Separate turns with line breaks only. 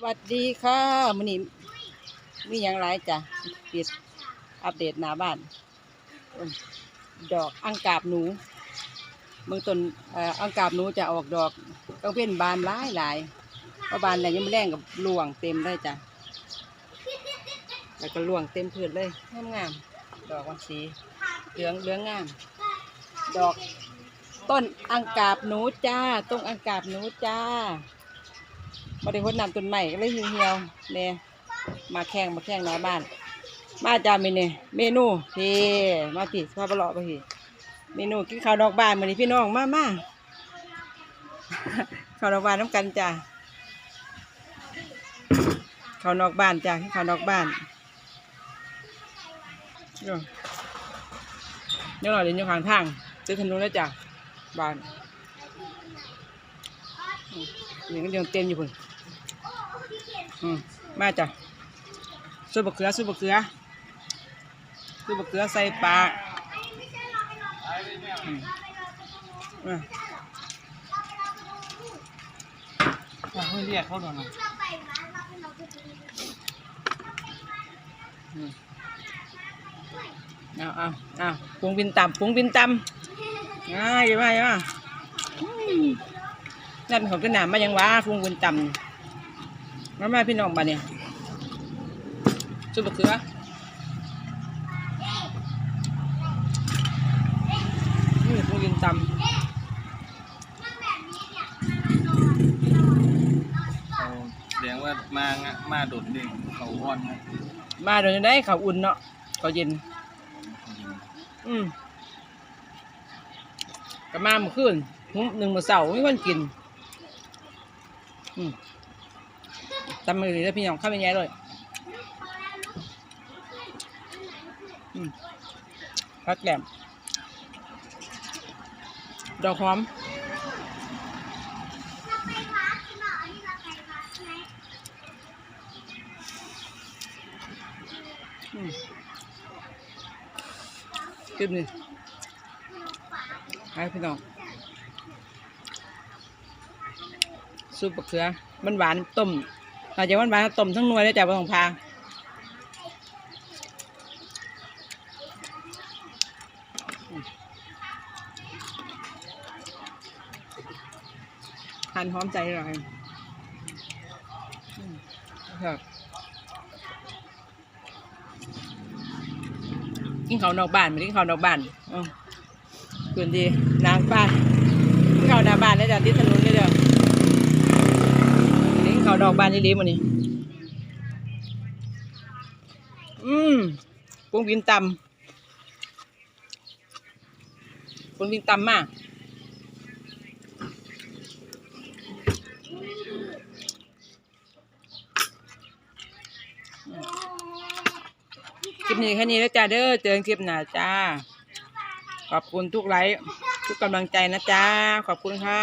สวัสดีค่ะมื้อนี้มีอย่างไรจ้ะปิดอัปเดตหน้าบ้าน ดอกอังกาบหนูเบื้องต้นอังกาบหนูจะออกดอกต้องเป็นบานหลายหลายเพราะบานอะไรยังไม่แรงกับรวงเต็มเลยจ้ะแล้วก็รวงเต็มพื้นเลยงามงามดอกวันสีเหลืองเหลืองงาม ดอกต้นอังกาบหนูจ้าต้นอังกาบหนูจ้า บ่ได้คนนำต้นใหม่ก็เลยเหี่ยวๆเนี่ยมาแข่งมาแข่งหน้าบ้าน มาจ้าเมนูเมนูพี่มาพี่พาไปเลาะไปพี่เมนูกินข้าวนอกบ้านมื้อนี้พี่น้องมามาข้าวนอกบ้านน้ำกันจ้าข้าวนอกบ้านจ้าข้าวนอกบ้านเดี๋ยวเดี๋ยวหน่อยเดี๋ยวอยู่ข้างทางซื้อถนนแล้วจ้าบ้านนี่ก็ยังเต็มอยู่พุ่น อืมมาจ้ะซุปบะเขือซุปบะเขือซุปบะเขือใส่ปลาอืมอะ
เขาให้เรียกเขาหน่อยนะ
เอาเอาเอาปรุงบินต่ำปรุงบินต่ำง่ายมาอย่ามาอืมนั่นของกระหน่ำมายังวะปรุงบินต่ำ มามาพี่น้องบ้านเนี่ยซุปบะเขือนี่ปรุงบินต่ำ
เขาแสดงว่ามางะมาโดดเด่นเขาอ่อนนะ
มาเดี๋ยวนี้ได้เขาวอุ่นเนาะเขาวเย็น อืมก็มาเมื่อคืนหุหนึ่งมื้อเสาร์ไม่คนกิน อืม ตำมือเลยพี่น้องข้าวเป็นไงเลยพักแกมดอกหอมคลิปนี้ให้พี่น้องซุปบะเขือมันหวานต้ม อาจะวานหวานต้มทั้งนวยเลยจ้ะบ่ต้องพาอืมหั่นหอมใจหน่อยอืมครับกินเขาวนอกบ้านไม่กินเขาวนอกบ้านอ๋อคืนดีนางป้ากินข้าวหน้าบ้านแล้วจ้ะที่ถนนเลยเด้อนี่กินข้าวน อกบ้านนี่ดีมั้นี่อืมปุ้งวินตำปุ้งวินตำมากคลิปนี้แค่นี้แล้วจ้าเด้อเจอนคลิปหน้าจ้า ขอบคุณทุกไลค์ทุกกำลังใจนะจ้า ขอบคุณค่ะ